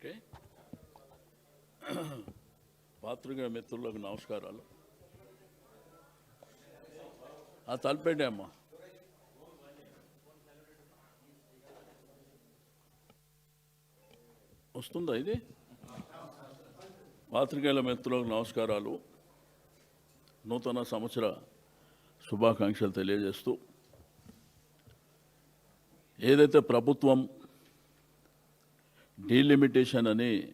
Okay. పాత్రిక మిత్రులకు నమస్కారాలు. ఆ తలపెట్టే అమ్మా. వస్తుందా ఇది? పాత్రికేయుల మిత్రులకు నమస్కారాలు. నూతన సంవత్సర శుభాకాంక్షలు తెలియజేస్తూ ఏదైతే ప్రభుత్వం డీలిమిటేషన్ అని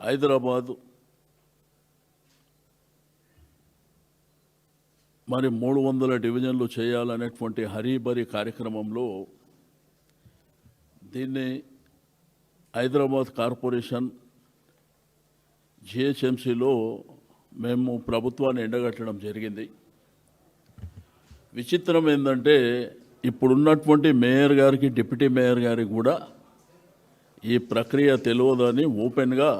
హైదరాబాదు మరి మూడు వందల డివిజన్లు చేయాలనేటువంటి హరీబరి కార్యక్రమంలో దీన్ని హైదరాబాద్ కార్పొరేషన్ జిహెచ్ఎంసీలో మేము ప్రభుత్వాన్ని ఎండగట్టడం జరిగింది. విచిత్రం ఏంటంటే ఇప్పుడున్నటువంటి మేయర్ గారికి డిప్యూటీ మేయర్ గారికి కూడా ఈ ప్రక్రియ తెలియదని ఓపెన్గా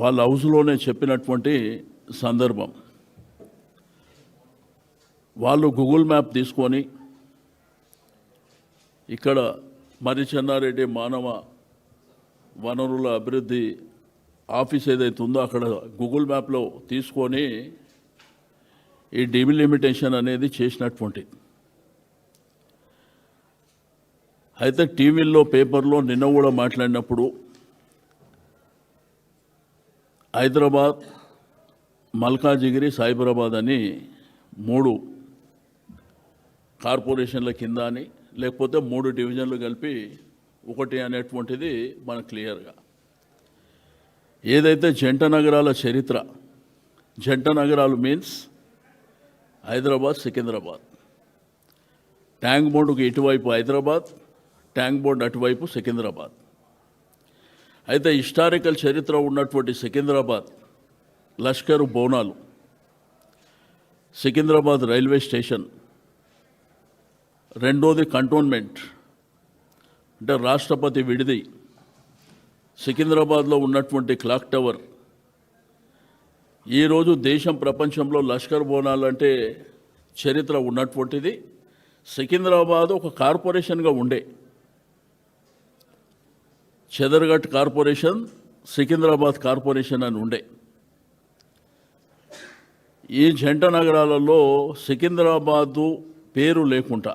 వాళ్ళ హౌస్లోనే చెప్పినటువంటి సందర్భం. వాళ్ళు గూగుల్ మ్యాప్ తీసుకొని ఇక్కడ మరి చెన్నారెడ్డి మానవ వనరుల అభివృద్ధి ఆఫీస్ ఏదైతే ఉందో అక్కడ గూగుల్ మ్యాప్లో తీసుకొని ఈ డిమిలిమిటేషన్ అనేది చేసినటువంటిది. అయితే టీవీల్లో పేపర్లో నిన్న కూడా మాట్లాడినప్పుడు హైదరాబాద్ మల్కాజిగిరి సైబరాబాద్ అని మూడు కార్పొరేషన్ల కింద అని లేకపోతే మూడు డివిజన్లు కలిపి ఒకటి అనేటువంటిది మనకు క్లియర్గా. ఏదైతే జంట నగరాల చరిత్ర జంట నగరాలు మీన్స్ హైదరాబాద్ సికింద్రాబాద్. ట్యాంక్ బోర్డుకు ఇటువైపు హైదరాబాద్ ట్యాంక్ బోర్డ్ అటువైపు సికింద్రాబాద్. అయితే హిస్టారికల్ చరిత్ర ఉన్నటువంటి సికింద్రాబాద్ లష్కరు బోనాలు సికింద్రాబాద్ రైల్వే స్టేషన్ రెండోది కంటోన్మెంట్ అంటే రాష్ట్రపతి విడిది సికింద్రాబాద్లో ఉన్నటువంటి క్లాక్ టవర్. ఈరోజు దేశం ప్రపంచంలో లష్కర్ బోనాలు అంటే చరిత్ర ఉన్నటువంటిది. సికింద్రాబాద్ ఒక కార్పొరేషన్గా ఉండే. చెదర్ఘట్ కార్పొరేషన్ సికింద్రాబాద్ కార్పొరేషన్ అని ఉండే. ఈ జంట నగరాలలో సికింద్రాబాదు పేరు లేకుండా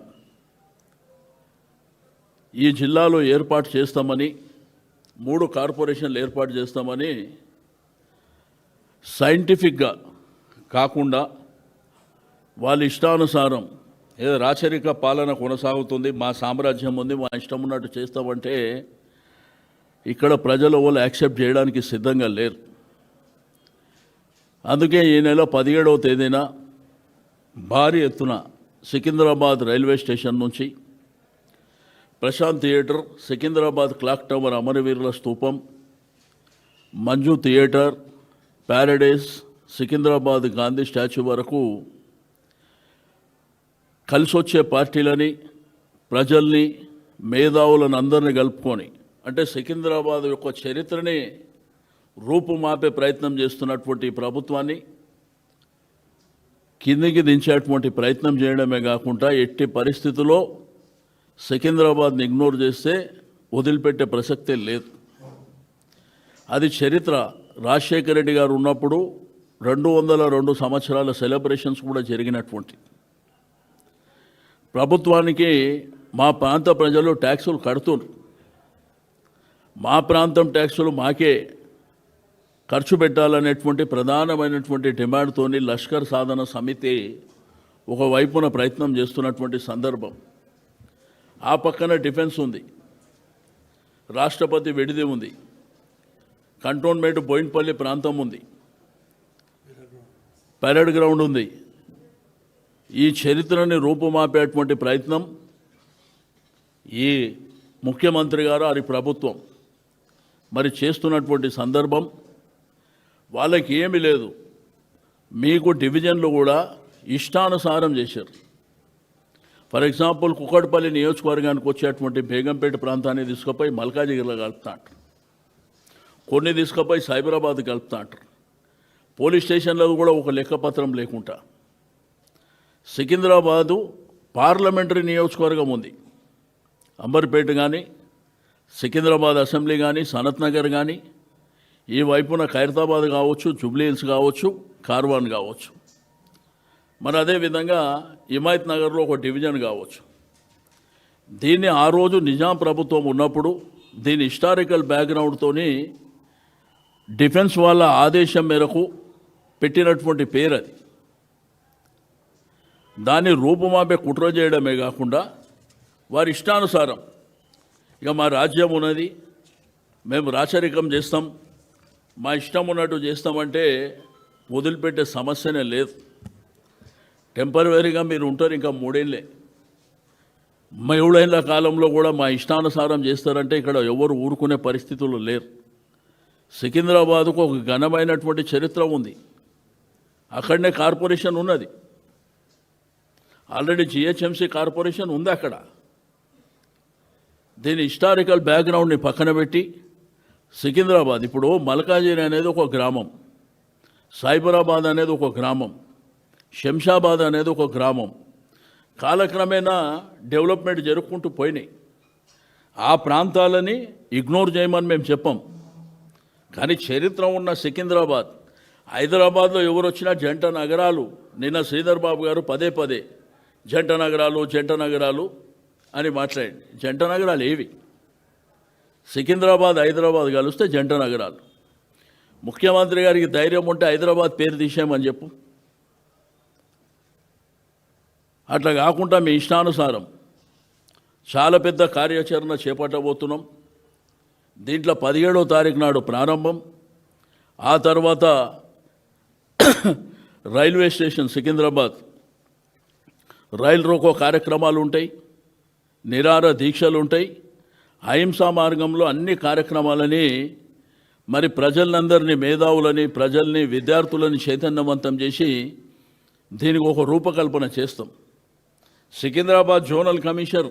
ఈ జిల్లాలో ఏర్పాటు చేస్తామని మూడు కార్పొరేషన్లు ఏర్పాటు చేస్తామని సైంటిఫిక్గా కాకుండా వాళ్ళ ఇష్టానుసారం ఏదో రాచరిక పాలన కొనసాగుతుంది మా సామ్రాజ్యం ఉంది మా ఇష్టం ఉన్నట్టు చేస్తామంటే ఇక్కడ ప్రజలు వాళ్ళు యాక్సెప్ట్ చేయడానికి సిద్ధంగా లేరు. అందుకే ఈ నెల పదిహేడవ తేదీన భారీ ఎత్తున సికింద్రాబాద్ రైల్వే స్టేషన్ నుంచి Prashanth theatre Secunderabad clock tower అమరవీరుల స్తూపం Manju theatre paradise Secunderabad Gandhi statue వరకు కలిసొచ్చే పార్టీలని ప్రజల్ని మేధావులను అందరిని కలుపుకొని అంటే సికింద్రాబాద్ యొక్క చరిత్రని రూపుమాపే ప్రయత్నం చేస్తున్నటువంటి ప్రభుత్వాన్ని కిందికి దించేటువంటి ప్రయత్నం చేయడమే కాకుండా ఎట్టి పరిస్థితుల్లో సికింద్రాబాద్ని ఇగ్నోర్ చేస్తే వదిలిపెట్టే ప్రసక్తే లేదు. అది చరిత్ర. రాజశేఖర రెడ్డి గారు ఉన్నప్పుడు రెండు వందల రెండు సంవత్సరాల సెలబ్రేషన్స్ కూడా జరిగినటువంటి. ప్రభుత్వానికి మా ప్రాంత ప్రజలు ట్యాక్సులు కడుతున్నారు. మా ప్రాంతం ట్యాక్సులు మాకే ఖర్చు పెట్టాలనేటువంటి ప్రధానమైనటువంటి డిమాండ్తోని లష్కర్ సాధన సమితి ఒకవైపున ప్రయత్నం చేస్తున్నటువంటి సందర్భం. ఆ పక్కన డిఫెన్స్ ఉంది. రాష్ట్రపతి విడిది ఉంది. కంటోన్మెంట్ బోయిన్పల్లి ప్రాంతం ఉంది. పరేడ్ గ్రౌండ్ ఉంది. ఈ చరిత్రని రూపుమాపేటువంటి ప్రయత్నం ఈ ముఖ్యమంత్రి గారు వారి ప్రభుత్వం. మరి చేస్తున్నటువంటి సందర్భం వాళ్ళకి ఏమీ లేదు. మీకు డివిజన్లు కూడా ఇష్టానుసారం చేశారు. ఫర్ ఎగ్జాంపుల్ కుక్కడపల్లి నియోజకవర్గానికి వచ్చేటువంటి బేగంపేట ప్రాంతాన్ని తీసుకుపోయి మల్కాజిగిరిలో కలుపుతాంటారు కొన్ని తీసుకుపోయి సైబరాబాద్ కలుపుతాంటారు పోలీస్ స్టేషన్లో కూడా ఒక లెక్కపత్రం లేకుండా. సికింద్రాబాదు పార్లమెంటరీ నియోజకవర్గం ఉంది. అంబర్పేట కానీ సికింద్రాబాద్ అసెంబ్లీ కానీ సనత్ నగర్ కానీ ఈ వైపున ఖైరతాబాద్ కావచ్చు జుబ్లీహిల్స్ కావచ్చు కార్వాన్ కావచ్చు. మరి అదేవిధంగా హిమాయత్ నగర్లో ఒక డివిజన్ కావచ్చు. దీన్ని ఆ రోజు నిజాం ప్రభుత్వం ఉన్నప్పుడు దీని హిస్టారికల్ బ్యాక్గ్రౌండ్తోని డిఫెన్స్ వాళ్ళ ఆదేశం మేరకు పెట్టినటువంటి పేరు అది దాన్ని రూపుమాపే కుట్ర చేయడమే కాకుండా వారి ఇష్టానుసారం ఇక మా రాజ్యం ఉన్నది. మేము రాచరికం చేస్తాం. మా ఇష్టం ఉన్నట్టు చేస్తామంటే వదిలిపెట్టే సమస్యనే లేదు. టెంపరీగా మీరు ఉంటారు ఇంకా మూడేళ్ళే. ఏళ్ళైన కాలంలో కూడా మా ఇష్టానుసారం చేస్తారంటే ఇక్కడ ఎవరు ఊరుకునే పరిస్థితులు లేరు. సికింద్రాబాద్కు ఒక ఘనమైనటువంటి చరిత్ర ఉంది. అక్కడనే కార్పొరేషన్ ఉన్నది. ఆల్రెడీ జిహెచ్ఎంసీ కార్పొరేషన్ ఉంది అక్కడ. దీని హిస్టారికల్ బ్యాక్గ్రౌండ్ని పక్కన పెట్టి సికింద్రాబాద్ ఇప్పుడు మల్కాజిరి అనేది ఒక గ్రామం సైబరాబాద్ అనేది ఒక గ్రామం శంషాబాద్ అనేది ఒక గ్రామం. కాలక్రమేణా డెవలప్మెంట్ జరుపుకుంటూ పోయినాయి. ఆ ప్రాంతాలని ఇగ్నోర్ చేయమని మేము చెప్పాం. కానీ చరిత్ర ఉన్న సికింద్రాబాద్ హైదరాబాద్లో ఎవరు వచ్చినా జంట నగరాలు నిన్న శ్రీధర్ బాబు గారు పదే పదే జంట నగరాలు జంట నగరాలు అని మాట్లాడండి. జంట నగరాలు ఏవి? సికింద్రాబాద్ హైదరాబాద్ కలిస్తే జంట నగరాలు. ముఖ్యమంత్రి గారికి ధైర్యం ఉంటే హైదరాబాద్ పేరు తీసేయమని చెప్పు. అట్లా కాకుండా మీ ఇష్టానుసారం చాలా పెద్ద కార్యాచరణ చేపట్టబోతున్నాం. దీంట్లో పదిహేడో తారీఖు నాడు ప్రారంభం. ఆ తర్వాత రైల్వే స్టేషన్ సికింద్రాబాద్. రైలు రోకో కార్యక్రమాలు ఉంటాయి. నిరార దీక్షలు ఉంటాయి. అహింసా మార్గంలో అన్ని కార్యక్రమాలని మరి ప్రజలందరినీ మేధావులని ప్రజల్ని విద్యార్థులని చైతన్యవంతం చేసి దీనికి ఒక రూపకల్పన చేస్తాం. సికింద్రాబాద్ జోనల్ కమిషనర్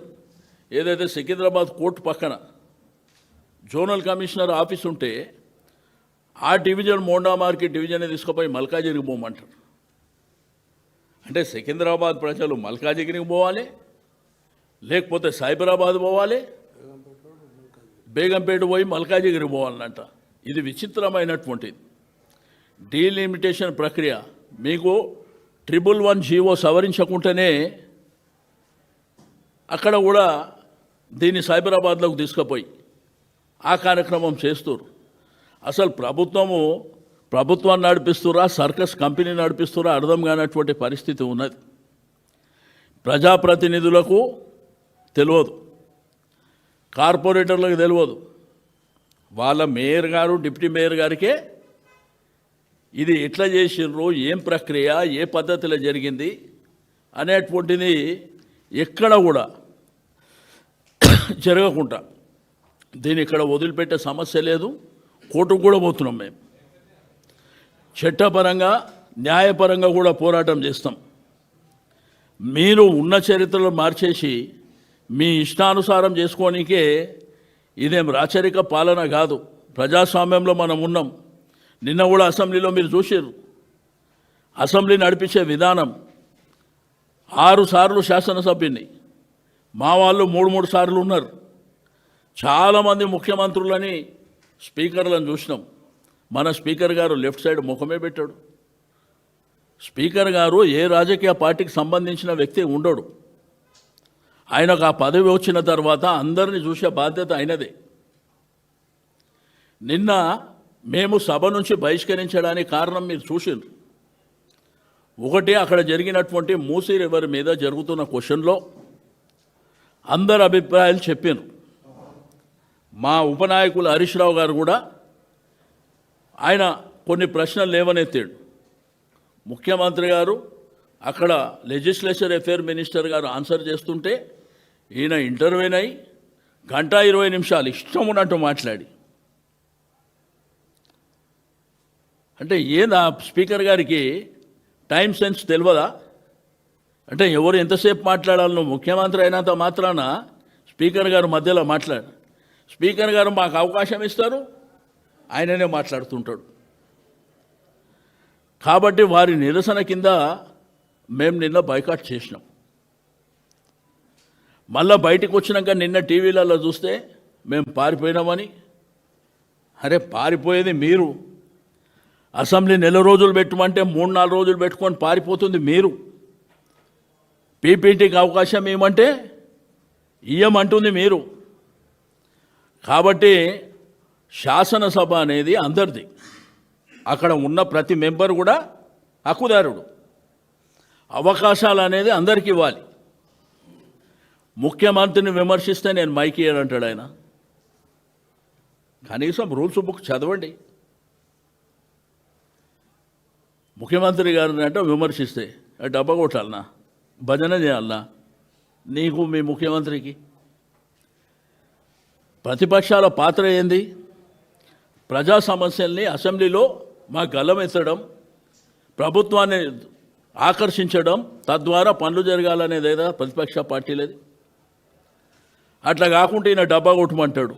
ఏదైతే సికింద్రాబాద్ కోర్టు పక్కన జోనల్ కమిషనర్ ఆఫీస్ ఉంటే ఆ డివిజన్ మోండా మార్కెట్ డివిజన్ తీసుకుపోయి మల్కాజిగిరికి పోమంటారు. అంటే సికింద్రాబాద్ ప్రజలు మల్కాజిగిరికి పోవాలి లేకపోతే సైబరాబాద్ పోవాలి? బేగంపేట పోయి మల్కాజిగిరి పోవాలనంట ఇది విచిత్రమైనటువంటిది డీలిమిటేషన్ ప్రక్రియ. మీకు ట్రిపుల్ వన్ జీవో సవరించకుంటేనే అక్కడ కూడా దీన్ని సైబరాబాద్లోకి తీసుకుపోయి ఆ కార్యక్రమం చేస్తురు. అసలు ప్రభుత్వము ప్రభుత్వాన్ని నడిపిస్తురా సర్కస్ కంపెనీ నడిపిస్తురా అర్థం కానటువంటి పరిస్థితి ఉన్నది. ప్రజాప్రతినిధులకు తెలియదు కార్పొరేటర్లకు తెలియదు వాళ్ళ మేయర్ గారు డిప్యూటీ మేయర్ గారికే ఇది ఎట్లా చేసిండ్రు ఏం ప్రక్రియ ఏ పద్ధతిలో జరిగింది అనేటువంటిది ఎక్కడ కూడా జరగకుండా. దీన్ని ఇక్కడ వదిలిపెట్టే సమస్య లేదు. కోర్టుకు కూడా పోతున్నాం మేము. చట్టపరంగా న్యాయపరంగా కూడా పోరాటం చేస్తాం. మీరు ఉన్న చరిత్రలో మార్చేసి మీ ఇష్టానుసారం చేసుకోనికే ఇదేం రాచరిక పాలన కాదు. ప్రజాస్వామ్యంలో మనం ఉన్నాం. నిన్న కూడా అసెంబ్లీలో మీరు చూసారు అసెంబ్లీ నడిపించే విధానం ఆరు సార్లు శాసనసభ్యుని. మా వాళ్ళు మూడు మూడు సార్లు ఉన్నారు. చాలామంది ముఖ్యమంత్రులని స్పీకర్లను చూసినాం. మన స్పీకర్ గారు లెఫ్ట్ సైడ్ ముఖమే పెట్టాడు. స్పీకర్ గారు ఏ రాజకీయ పార్టీకి సంబంధించిన వ్యక్తి ఉండడు. ఆయనకు ఆ పదవి వచ్చిన తర్వాత అందరిని చూసే బాధ్యత ఆయనదే. నిన్న మేము సభ నుంచి బహిష్కరించడానికి కారణం మీరు చూసిండ్రు. ఒకటి అక్కడ జరిగినటువంటి మూసీ రివర్ మీద జరుగుతున్న క్వశ్చన్లో అందరు అభిప్రాయాలు చెప్పారు మా ఉపనాయకులు హరీష్ రావు గారు కూడా ఆయన కొన్ని ప్రశ్నలు లేవనెత్తాడు. ముఖ్యమంత్రి గారు అక్కడ లెజిస్లేచర్ అఫేర్ మినిస్టర్ గారు ఆన్సర్ చేస్తుంటే ఈయన ఇంటర్వ్యూన్ అయి గంట ఇరవై నిమిషాలు ఇష్టం ఉన్నట్టు మాట్లాడి. అంటే ఏంది స్పీకర్ గారికి టైం సెన్స్ తెలియదా అంటే ఎవరు ఎంతసేపు మాట్లాడాలను ముఖ్యమంత్రి అయినంత మాత్రాన స్పీకర్ గారు మధ్యలో మాట్లాడు. స్పీకర్ గారు మాకు అవకాశం ఇస్తారు ఆయననే మాట్లాడుతుంటాడు. కాబట్టి వారి నిరసన కింద మేము నిన్న బైకాట్ చేసినాం. మళ్ళా బయటకు వచ్చినాక నిన్న టీవీలలో చూస్తే మేము పారిపోయినామని. అరే పారిపోయేది మీరు. అసెంబ్లీ నెల రోజులు పెట్టమంటే మూడు నాలుగు రోజులు పెట్టుకొని పారిపోతుంది మీరు. పీపీటీకి అవకాశం ఏమంటే ఇయ్యమంటుంది మీరు. కాబట్టి శాసనసభ అనేది అందరిది. అక్కడ ఉన్న ప్రతి మెంబర్ కూడా హక్కుదారుడు. అవకాశాలు అనేది అందరికీ ఇవ్వాలి. ముఖ్యమంత్రిని విమర్శిస్తే నేను మైక్ ఇయ్యనంటాడు ఆయన. కనీసం రూల్స్ బుక్ చదవండి. ముఖ్యమంత్రి గారిని అంటే విమర్శిస్తే డబ్బ డబ్బా కొట్టాలనా? భజన చేయాలనా? నీకు మీ ముఖ్యమంత్రికి? ప్రతిపక్షాల పాత్ర ఏంది? ప్రజా సమస్యల్ని అసెంబ్లీలో మా గల్లమెత్తడం ప్రభుత్వాన్ని ఆకర్షించడం తద్వారా పనులు జరగాలనేది ఏదా ప్రతిపక్ష పార్టీలది అట్లా కాకుండా ఈయన డబ్బా కొట్టమంటాడు.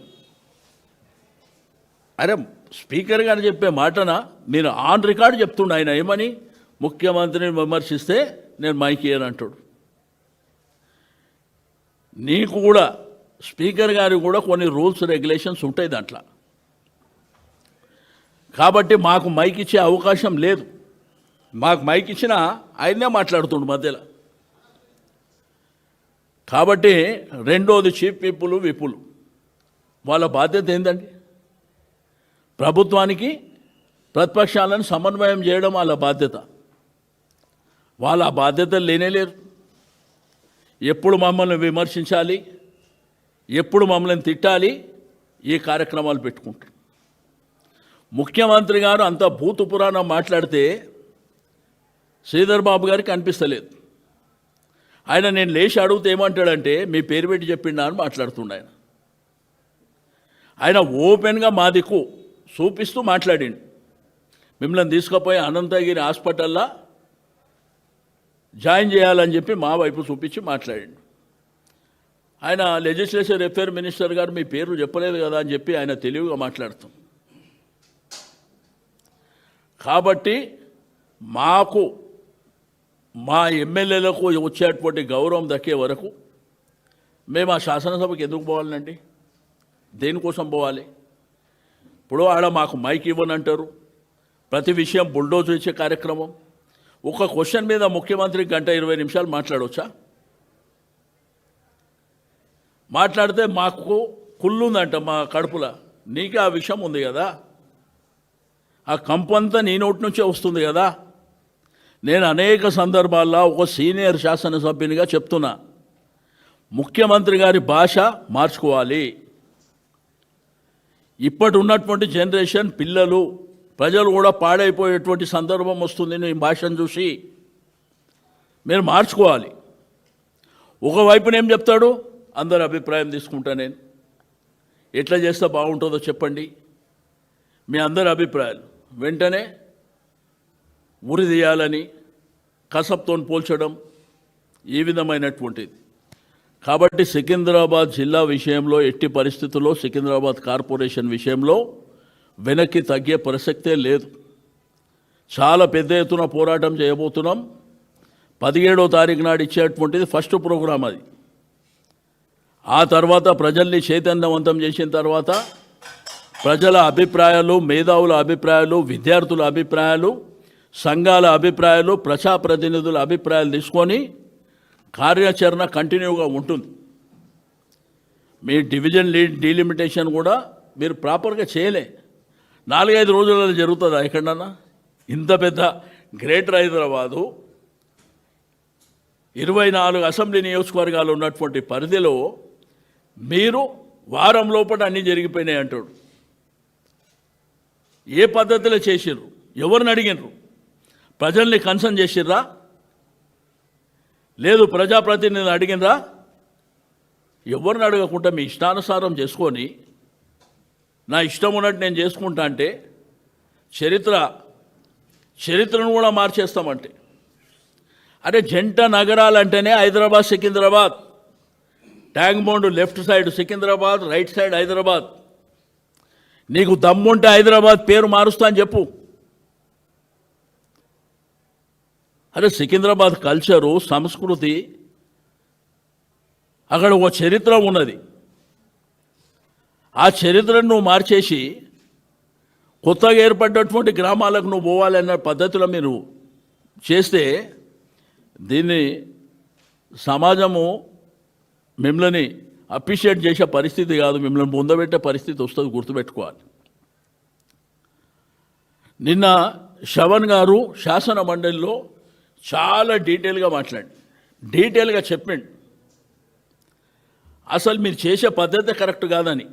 అరే స్పీకర్ గారు చెప్పే మాటన? నేను ఆన్ రికార్డ్ చెప్తుండ ఆయన ఏమని? ముఖ్యమంత్రిని విమర్శిస్తే నేను మైకేయను అంటాడు. నీకు కూడా స్పీకర్ గారికి కూడా కొన్ని రూల్స్ రెగ్యులేషన్స్ ఉంటాయి దాంట్లో. కాబట్టి మాకు మైక్ ఇచ్చే అవకాశం లేదు. మాకు మైక్ ఇచ్చినా ఆయనే మాట్లాడుతుండు మధ్యలో. కాబట్టి రెండోది చీఫ్ విప్పులు విప్పులు వాళ్ళ బాధ్యత ఏంటండి ప్రభుత్వానికి ప్రతిపక్షాలను సమన్వయం చేయడం వాళ్ళ బాధ్యత. వాళ్ళ బాధ్యత బాధ్యతలు లేనేలేరు ఎప్పుడు మమ్మల్ని విమర్శించాలి? ఎప్పుడు మమ్మల్ని తిట్టాలి? ఈ కార్యక్రమాలు పెట్టుకుంటారు. ముఖ్యమంత్రి గారు అంత భూతు పురాణం మాట్లాడితే శ్రీధర్ బాబు గారికి అనిపిస్తలేదు. ఆయన నేను లేచి అడిగితే ఏమంటాడంటే మీ పేరు పెట్టి చెప్పిండా అని మాట్లాడుతుండ ఆయన. ఆయన ఓపెన్గా మా దిక్కు చూపిస్తూ మాట్లాడిండు. మిమ్మల్ని తీసుకుపోయి అనంతగిరి హాస్పిటల్లో జాయిన్ చేయాలని చెప్పి మా వైపు చూపించి మాట్లాడిండు. ఆయన లెజిస్లేచర్ అఫేర్ మినిస్టర్ గారు మీ పేరు చెప్పలేదు కదా అని చెప్పి ఆయన తెలివిగా మాట్లాడుతాం. కాబట్టి మాకు మా ఎమ్మెల్యేలకు వచ్చేటువంటి గౌరవం దక్కే వరకు మేము ఆ శాసనసభకి ఎందుకు పోవాలండి? దేనికోసం పోవాలి? ఇప్పుడు ఆడ మాకు మైక్ ఇవ్వనంటారు ప్రతి విషయం బుల్డోజ్ ఇచ్చే కార్యక్రమం. ఒక క్వశ్చన్ మీద ముఖ్యమంత్రి గంట ఇరవై నిమిషాలు మాట్లాడవచ్చా మాట్లాడితే మాకు కుళ్ళుందంట మా కడుపుల. నీకే ఆ విషయం ఉంది కదా? ఆ కంపంతా నీ నోటి నుంచే వస్తుంది కదా? నేను అనేక సందర్భాల్లో ఒక సీనియర్ శాసనసభ్యునిగా చెప్తున్నా. ముఖ్యమంత్రి గారి భాష మార్చుకోవాలి. ఇప్పటి ఉన్నటువంటి జనరేషన్ పిల్లలు ప్రజలు కూడా పాడైపోయేటువంటి సందర్భం వస్తుంది. నీ భాషను చూసి మీరు మార్చుకోవాలి. ఒకవైపునేం చెప్తాడు? అందరి అభిప్రాయం తీసుకుంటా నేను. ఎట్లా చేస్తే బాగుంటుందో చెప్పండి. మీ అందరి అభిప్రాయాలు. వెంటనే ఉరిదీయాలని కసబ్తో పోల్చడం ఈ విధమైనటువంటిది. కాబట్టి సికింద్రాబాద్ జిల్లా విషయంలో ఎట్టి పరిస్థితుల్లో సికింద్రాబాద్ కార్పొరేషన్ విషయంలో వెనక్కి తగ్గే ప్రసక్తే లేదు. చాలా పెద్ద ఎత్తున పోరాటం చేయబోతున్నాం. పదిహేడో తారీఖు నాడు ఇచ్చేటువంటిది ఫస్ట్ ప్రోగ్రాం అది. ఆ తర్వాత ప్రజల్ని చైతన్యవంతం చేసిన తర్వాత ప్రజల అభిప్రాయాలు మేధావుల అభిప్రాయాలు విద్యార్థుల అభిప్రాయాలు సంఘాల అభిప్రాయాలు ప్రజాప్రతినిధుల అభిప్రాయాలు తీసుకొని కార్యాచరణ కంటిన్యూగా ఉంటుంది. మీ డివిజన్ లీడ్ డీలిమిటేషన్ కూడా మీరు ప్రాపర్గా చేయలే. నాలుగైదు రోజులలో జరుగుతుందా ఎక్కడన్నా? ఇంత పెద్ద గ్రేటర్ హైదరాబాదు ఇరవై నాలుగు అసెంబ్లీ నియోజకవర్గాలు ఉన్నటువంటి పరిధిలో మీరు వారం లోపల అన్నీ జరిగిపోయినాయి అంటాడు. ఏ పద్ధతిలో చేసిర్రు? ఎవరిని అడిగినరు? ప్రజల్ని కన్సర్న్ చేసిర్రా? లేదు ప్రజాప్రతినిధిని అడిగినరా? ఎవరిని అడగకుండా మీ ఇష్టానుసారం చేసుకొని నా ఇష్టం ఉన్నట్టు నేను చేసుకుంటా అంటే చరిత్ర చరిత్రను కూడా మార్చేస్తామంటే. అరే జంట నగరాలంటేనే Hyderabad Secunderabad. Tank Bund left side Secunderabad right side Hyderabad. నీకు దమ్ముంటే హైదరాబాద్ పేరు మారుస్తా అని చెప్పు. అరే సికింద్రాబాద్ కల్చరు సంస్కృతి అక్కడ ఒక చరిత్ర ఉన్నది. ఆ చరిత్రను నువ్వు మార్చేసి కొత్తగా ఏర్పడ్డటువంటి గ్రామాలకు నువ్వు పోవాలన్న పద్ధతిలో మీరు చేస్తే దీన్ని సమాజము మిమ్మల్ని అప్రిషియేట్ చేసే పరిస్థితి కాదు మిమ్మల్ని పొందబెట్టే పరిస్థితి వస్తుంది గుర్తుపెట్టుకోవాలి. నిన్న శవన్ గారు శాసన మండలిలో చాలా డీటెయిల్గా మాట్లాడి. డీటెయిల్గా చెప్పండి. అసలు మీరు చేసే పద్ధతి కరెక్ట్ కాదని.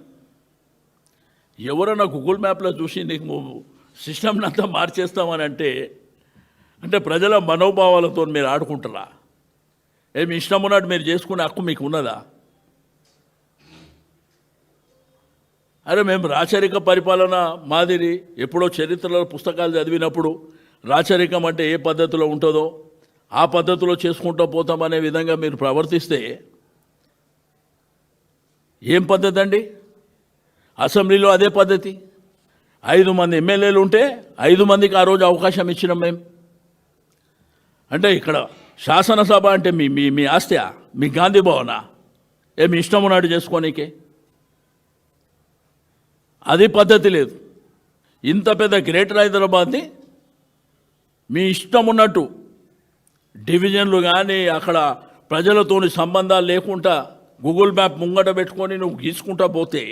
ఎవరైనా గూగుల్ మ్యాప్లో చూసి నీకు సిస్టమ్ని అంతా మార్చేస్తామని అంటే అంటే ప్రజల మనోభావాలతో మీరు ఆడుకుంటారా? ఏమి ఇష్టం ఉన్నట్టు మీరు చేసుకునే హక్కు మీకు ఉన్నదా? అరే మేము రాచరిక పరిపాలన మాదిరి ఎప్పుడో చరిత్రలో పుస్తకాలు చదివినప్పుడు రాచరికం అంటే ఏ పద్ధతిలో ఉంటుందో ఆ పద్ధతిలో చేసుకుంటూ పోతామనే విధంగా మీరు ప్రవర్తిస్తే ఏం పద్ధతి అండి? అసెంబ్లీలో అదే పద్ధతి. ఐదు మంది ఎమ్మెల్యేలు ఉంటే ఐదు మందికి ఆ రోజు అవకాశం ఇచ్చినాం మేము. అంటే ఇక్కడ శాసనసభ అంటే మీ మీ మీ ఆస్తియా? మీ గాంధీ భవనా? మీ ఇష్టం ఉన్నాడు చేసుకోనీకే. అది పద్ధతి లేదు. ఇంత పెద్ద గ్రేటర్ హైదరాబాద్ని మీ ఇష్టం ఉన్నట్టు డివిజన్లు కానీ అక్కడ ప్రజలతోని సంబంధాలు లేకుండా గూగుల్ మ్యాప్ ముంగట పెట్టుకొని నువ్వు గీసుకుంటా పోతే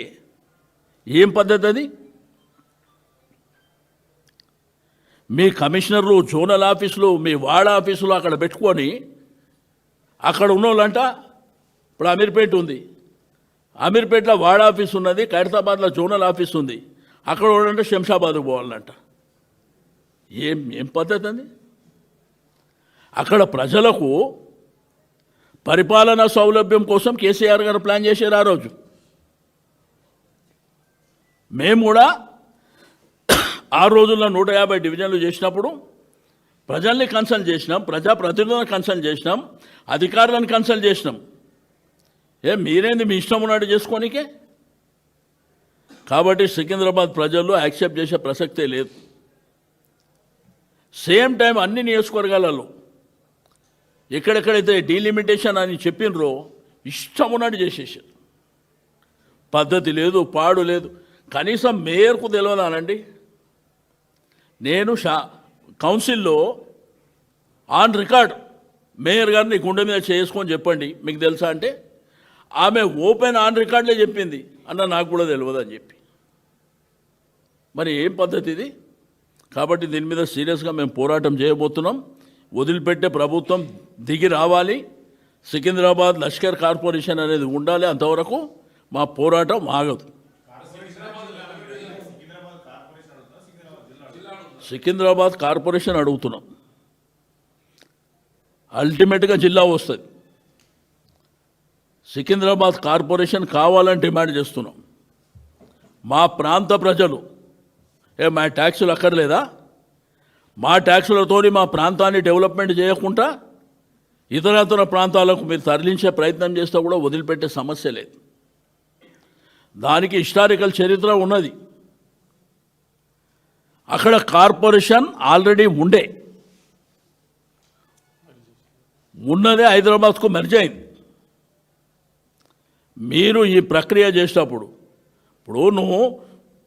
ఏం పద్ధతి అది మీ కమిషనర్లు జోనల్ ఆఫీసులు మీ వార్డ్ ఆఫీసులు అక్కడ పెట్టుకొని అక్కడ ఉన్న వాళ్ళంట ఇప్పుడు అమీర్పేట ఉంది. అమీర్పేటలో వార్డ్ ఆఫీస్ ఉన్నది ఖైరతాబాద్లో జోనల్ ఆఫీస్ ఉంది అక్కడ ఉండంటే శంషాబాద్కు పోవాలంట. ఏం ఏం పద్ధతి అది అక్కడ ప్రజలకు పరిపాలనా సౌలభ్యం కోసం కేసీఆర్ గారు ప్లాన్ చేశారు ఆ రోజు. మేము కూడా ఆ రోజుల్లో నూట యాభై డివిజన్లు చేసినప్పుడు ప్రజల్ని కన్సల్ట్ చేసినాం ప్రజాప్రతినిధులను కన్సల్ట్ చేసినాం అధికారులను కన్సల్ట్ చేసినాం. ఏ మీరేంది మీ ఇష్టం ఉన్నట్టు చేసుకోనికే? కాబట్టి సికింద్రాబాద్ ప్రజల్లో యాక్సెప్ట్ చేసే ప్రసక్తే లేదు. సేమ్ టైం అన్ని నియోజకవర్గాలలో ఎక్కడెక్కడైతే డీలిమిటేషన్ అని చెప్పినరో ఇష్టం ఉన్నట్టు చేసేసారు. పద్ధతి లేదు పాడు లేదు. కనీసం మేయర్కు తెలియదానండి నేను షా కౌన్సిల్లో ఆన్ రికార్డ్ మేయర్ గారిని గుండె మీద చేసుకొని చెప్పండి మీకు తెలుసా అంటే ఆమె ఓపెన్ ఆన్ రికార్డ్లే చెప్పింది. అన్న నాకు కూడా తెలియదు అని చెప్పి. మరి ఏం పద్ధతి ఇది? కాబట్టి దీని మీద సీరియస్గా మేము పోరాటం చేయబోతున్నాం. వదిలిపెట్టే ప్రభుత్వం దిగి రావాలి. సికింద్రాబాద్ లష్కర్ కార్పొరేషన్ అనేది ఉండాలి అంతవరకు. మా పోరాటం ఆగదు. సికింద్రాబాద్ కార్పొరేషన్ అడుగుతున్నాం. అల్టిమేట్గా జిల్లా వస్తుంది. సికింద్రాబాద్ కార్పొరేషన్ కావాలని డిమాండ్ చేస్తున్నాం. మా ప్రాంత ప్రజలు ఏ మా ట్యాక్సులు అక్కర్లేదా? మా ట్యాక్సులతోని మా ప్రాంతాన్ని డెవలప్మెంట్ చేయకుండా ఇతరతర ప్రాంతాలకు మీరు తరలించే ప్రయత్నం చేస్తే కూడా వదిలిపెట్టే సమస్య లేదు. దానికి హిస్టారికల్ చరిత్ర ఉన్నది. అక్కడ కార్పొరేషన్ ఆల్రెడీ ఉండే. ఉన్నదే హైదరాబాద్కు మెర్జ్ అయింది. మీరు ఈ ప్రక్రియ చేసేటప్పుడు ఇప్పుడు నువ్వు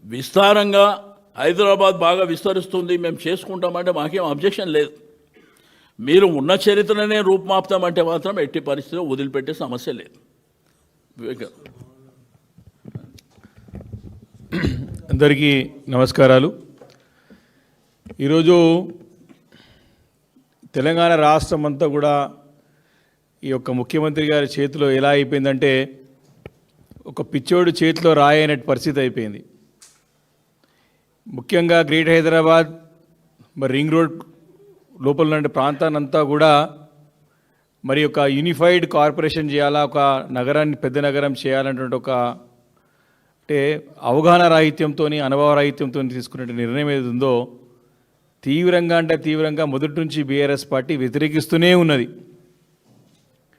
విస్తారంగా హైదరాబాద్ బాగా విస్తరిస్తుంది మేము చేసుకుంటామంటే మాకేం అబ్జెక్షన్ లేదు. మీరు ఉన్న చరిత్రనే రూపుమాపుతామంటే మాత్రం ఎట్టి పరిస్థితిలో వదిలిపెట్టే సమస్య లేదు. అందరికీ నమస్కారాలు. ఈరోజు తెలంగాణ రాష్ట్రం అంతా కూడా ఈ యొక్క ముఖ్యమంత్రి గారి చేతిలో ఎలా అయిపోయిందంటే ఒక పిచ్చోడు చేతిలో రాయనట్టు పరిస్థితి అయిపోయింది. ముఖ్యంగా గ్రేట్ హైదరాబాద్ మరి రింగ్ రోడ్ లోపల ఉన్న ప్రాంతానంతా కూడా మరి ఒక యూనిఫైడ్ కార్పొరేషన్ చేయాలా ఒక నగరాన్ని పెద్ద నగరం చేయాలన్నటువంటి ఒక అంటే అవగాహన రాహిత్యంతో అనుభవ రాహిత్యంతో తీసుకునే నిర్ణయం ఏది ఉందో తీవ్రంగా అంటే తీవ్రంగా మొదటి నుంచి బీఆర్ఎస్ పార్టీ వ్యతిరేకిస్తూనే ఉన్నది.